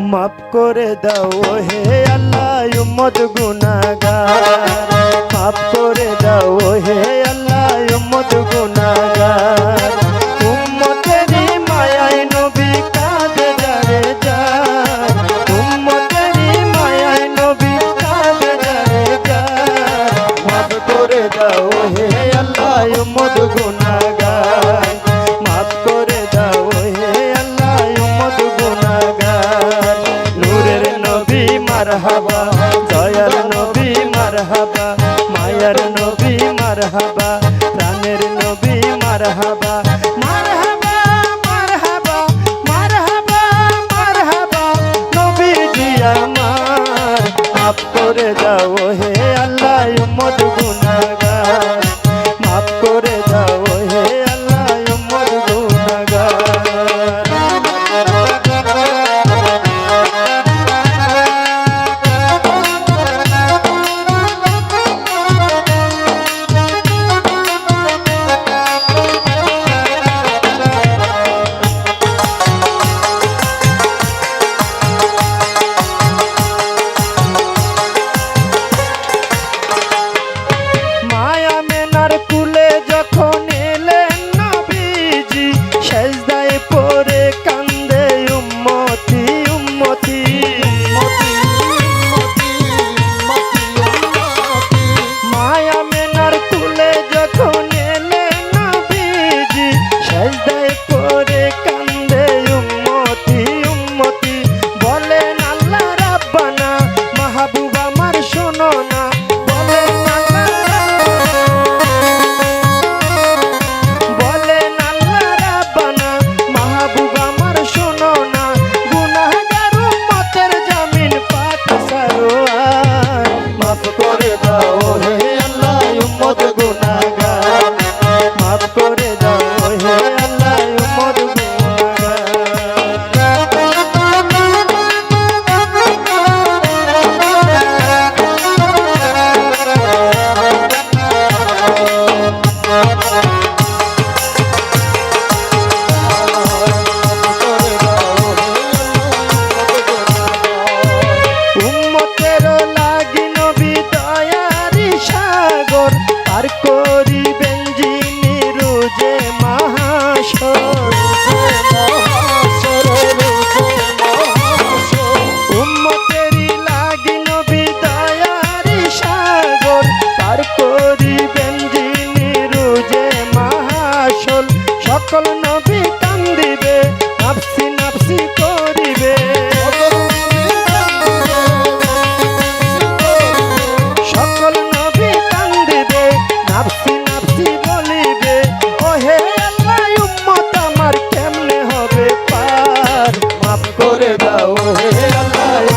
মাফ করে দাও হে আল্লাহ, উম্মত গুনাহগার। মাফ করে দাও হে আল্লাহ, উম্মত গুনাহগার। উম্মতেরই মায়ায় নবী কাঁদে যারে। যার উম্মতেরই মায়ায় নবী কাঁদে যারে। যার মাফ করে দাও হে নবী মারহাবা দয়ার নবী মারহাবা, মায়ার নবী মারহাবা, প্রাণের নবী মার হবা মারহাবা মারহাবা মারহাবা, নবীজি আমার মাফ করে দাও হে আল্লাহ, উম্মত গুনাহগার যখন এলেন নবীজি, সেজদায় পরে কান্দে, উম্মতি উম্মতি। মায়া মেনার তুলে যখন এলেন নবীজি, সেজদায় পরে কান্দে, উম্মতি উম্মতি। বলেন, আল্লাহ রাব্বানা, মাহবুব আমার শোনো না। হবে পার। মাফ করে দাও হে আল্লাহ।